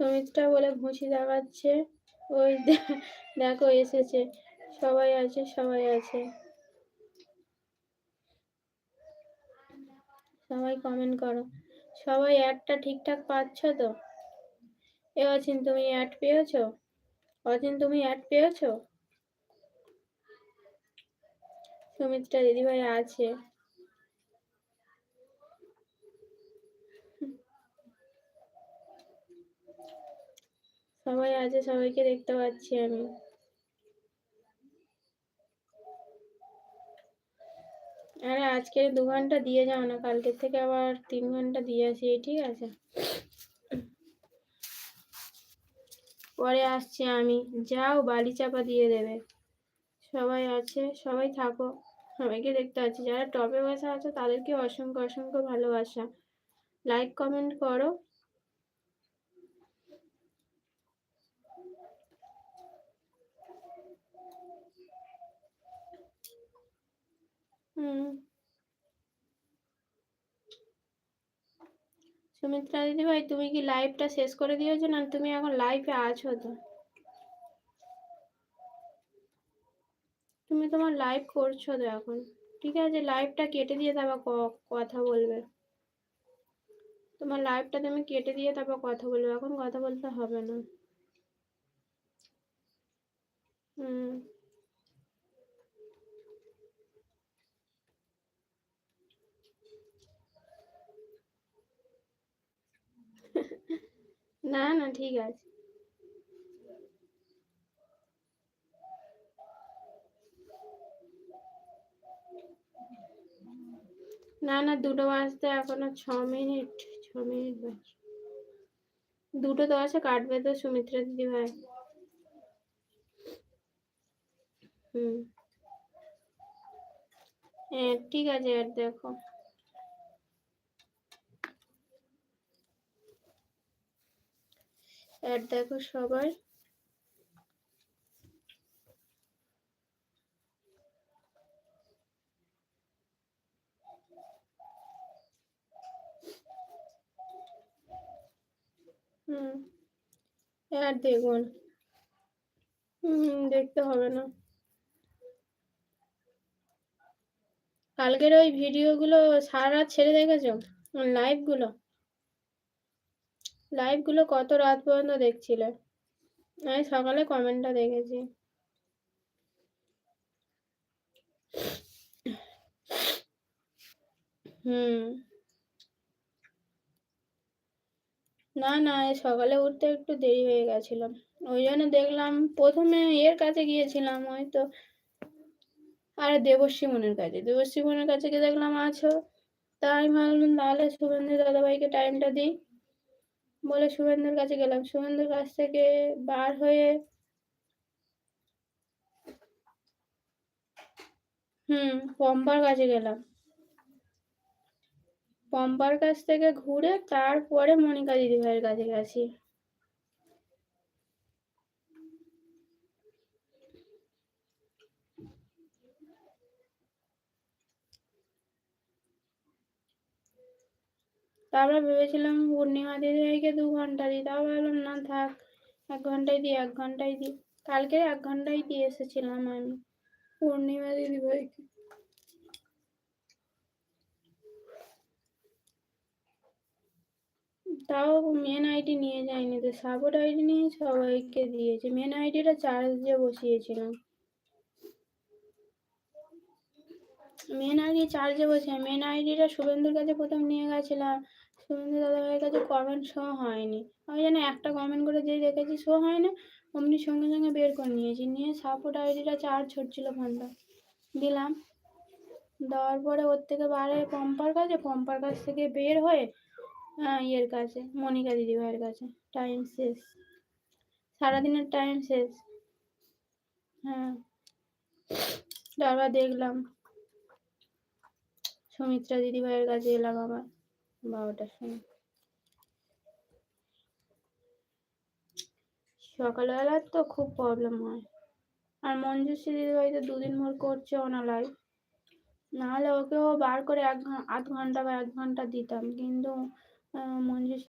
সুমিত্রা বলে ঘুষি দেখাচ্ছে। ওই দেখো এসেছে। সবাই আছে সবাই আছে। সবাই কমেন্ট করো। সবাই অ্যাডটা ঠিকঠাক পাচ্ছ তো? এ অচিন, তুমি অ্যাড পেয়েছ? অচিন, তুমি অ্যাড পেয়েছ? সুমিত্রা দিদিভাই আছে। সবাই আছে, সবাইকে দেখতে পাচ্ছি আমি। আরে আজকে দু ঘণ্টা দিয়ে যাও না, কালকের থেকে আবার তিন ঘণ্টা দিয়ে আসি ঠিক আছে? পরে আসছি আমি। যাও, বালি চাপা দিয়ে দেবে। সবাই আছে, সবাই থাকো। সবাইকে দেখতে পাচ্ছি। যারা টপে বসে আছে তাদেরকে অসংখ্য অসংখ্য ভালোবাসা। লাইক কমেন্ট করো। সুমিত্রা দিদি ভাই, তুমি কি লাইভটা শেষ করে দিয়েছ না তুমি এখন লাইভে আছো তো? তুমি তোমার লাইভ করছ তো এখন। ঠিক আছে লাইভটা কেটে দিয়ে তারপর কথা বলবে। তোমার লাইভটা তুমি কেটে দিয়ে তারপর কথা বলবে। এখন কথা বলতে হবে না। হুম। না না, ঠিক আছে। না না, দুটো বাজতে এখনও ছ মিনিট ছ মিনিট বাকি। দুটো তো আছে, কাটবে তো সুমিত্রা দিদি ভাই। হুম। হ্যাঁ ঠিক আছে, আর দেখো। অ্যাড দেখো সবাই হুম অ্যাড দেখুন। হুম দেখতে হবে না। কালকের ওই ভিডিওগুলো সারা রাত ছেড়ে দেখেছ? লাইভগুলো লাইভগুলো কত রাত পর্যন্ত দেখছিলে? আমি সকালে কমেন্টটা দেখেছি। হুম। না না সকালে উঠতে একটু দেরি হয়ে গেছিল। ওই জন্য দেখলাম প্রথমে এর কাছে গিয়েছিলাম হয়তো আর দেবশ্রী মনের কাছে। দেবশ্রী মনের কাছে গিয়ে দেখলাম আছো। তাই ভাবলাম তাহলে শুভেন্দু দাদাভাইকে টাইমটা দিই। বলে শুভেন্দুর কাছে গেলাম। শুভেন্দুর কাছ থেকে বার হয়ে হুম, পম্পার কাছে গেলাম। পম্পার কাছ থেকে ঘুরে তারপরে মনিকা দিদিভাইয়ের কাছে গেছি। তারপরে ভেবেছিলাম পূর্ণিমা দিদিভাইকে দু ঘণ্টা দিই তারপর ভাবলাম না থাক, এক ঘন্টায় দিই, এক ঘন্টায় দিই। কালকে এক ঘন্টায় দিয়ে এসেছিলাম আমি পূর্ণিমা দিদিভাইকে। তাও মেন আইডি নিয়ে যায়নি তো সাপোর্ট আইডি নিয়ে সবাইকে দিয়েছে। মেন আইডিটা চার্জ দিয়ে বসিয়েছিলাম। মেন আইডি চার্জে বসে মেন আইডিটা শুভেন্দুর কাছে প্রথম নিয়ে গেছিলাম। শুভেন্দু দাদাভাইয়ের কাছে কমেন্ট শো হয়নি। আমি জানি একটা কমেন্ট করে যেই দেখেছি শো হয় না অমনি সঙ্গে সঙ্গে বের করে নিয়েছি। নিয়ে সাপোর্ট আইডিটা চার্জ হচ্ছিল ফোনটা দিলাম। দেওয়ার পরে ওর থেকে বার পম্পার কাছে, পম্পার কাছ থেকে বের হয়ে হ্যাঁ ইয়ের কাছে, মনিকা দিদিভাইয়ের কাছে। টাইম শেষ। সারাদিনের টাইম শেষ। হ্যাঁ। তারপর দেখলাম। সুমিত্রা দিদিভাইয়ের কাছে এলাম আবার বারোটার সময়। সকালবেলার তো খুব প্রবলেম হয়। আর মঞ্জুশ্রী দিদিভাই তো দুদিন ভর করছে ওনা নাহলে ওকেও বার করে এক আধ ঘণ্টা বা এক ঘণ্টা দিতাম। কিন্তু মঞ্জুশ্রী